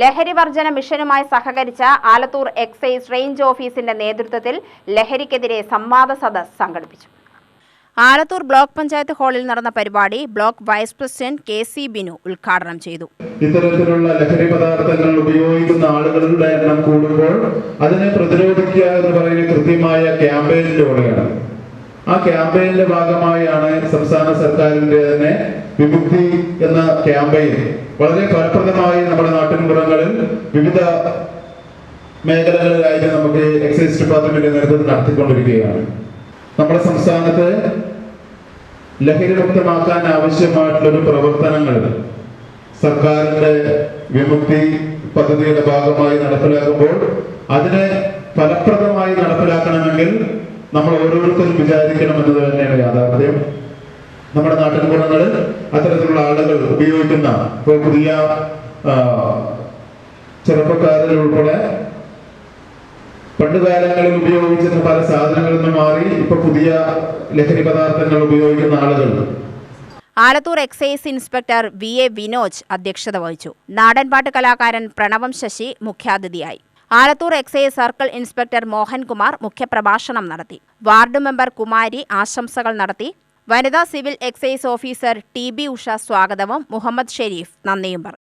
ലഹരി വർജന മിഷനുമായി സഹകരിച്ച Alathur excise range ഓഫീസിന്റെ നേതൃത്വത്തിൽ ലഹരിക്കെതിരെ സംവാദ സദസ് സംഘടിപ്പിച്ചു. ആലത്തൂർ ബ്ലോക്ക് പഞ്ചായത്ത് ഹാളിൽ നടന്ന പരിപാടി block vice president K C Binu ഉദ്ഘാടനം ചെയ്തു. ഇത്തരത്തിലുള്ള ലഹരി പദാർത്ഥങ്ങൾ ഉപയോഗിക്കുന്ന ആളുകളുടെ എണ്ണം കൂടുമ്പോൾ അതിനെ പ്രതിരോധിക്കുക എന്ന് പറയുന്ന കൃത്യമായ ക്യാമ്പയിനിലൂടെയാണ് ആ ക്യാമ്പയിനിന്റെ ഭാഗമായാണ് സംസ്ഥാന സർക്കാരിന്റെ തന്നെ വിമുക്തി എന്ന ക്യാമ്പയിൻ. വളരെ ഫലപ്രദമായി നമ്മുടെ നാട്ടിൻപുറങ്ങളിൽ വിവിധ മേഖലകളിലായിട്ട് നമുക്ക് എക്സൈസ് ഡിപ്പാർട്ട്മെന്റ് നേതൃത്വം നടത്തിക്കൊണ്ടിരിക്കുകയാണ്. നമ്മുടെ സംസ്ഥാനത്ത് ലഹരി മുക്തമാക്കാൻ ആവശ്യമായിട്ടുള്ള പ്രവർത്തനങ്ങൾ സർക്കാരിന്റെ വിമുക്തി പദ്ധതിയുടെ ഭാഗമായി നടപ്പിലാക്കുമ്പോൾ അതിനെ ഫലപ്രദമായി നടപ്പിലാക്കണമെങ്കിൽ നമ്മൾ ഓരോരുത്തരും വിചാരിക്കണം എന്നത് തന്നെയാണ് യാഥാർത്ഥ്യം. നമ്മുടെ നാട്ടിൻപുറങ്ങളിൽ അത്തരത്തിലുള്ള ആളുകൾ ഉപയോഗിക്കുന്ന ഇപ്പോൾ പുതിയ ചെറുപ്പക്കാരിൽ ഉൾപ്പെടെ പണ്ട് കാലങ്ങളിൽ ഉപയോഗിച്ചിരുന്ന പല സാധനങ്ങളിൽ നിന്ന് മാറി ഇപ്പൊ പുതിയ ലഹരി പദാർത്ഥങ്ങൾ ഉപയോഗിക്കുന്ന ആളുകൾ. Alathur excise inspector V A Vinoj അധ്യക്ഷത വഹിച്ചു. നാടൻപാട്ട് കലാകാരൻ പ്രണവം ശശി മുഖ്യാതിഥിയായി. Alathur excise circle inspector Mohankumar മുഖ്യപ്രഭാഷണം നടത്തി. വാർഡ് മെമ്പർ കുമാരി ആശംസകൾ നടത്തി. വനിതാ civil excise officer T B Usha സ്വാഗതവും മുഹമ്മദ് ഷെരീഫ് നന്ദിയും പറഞ്ഞു.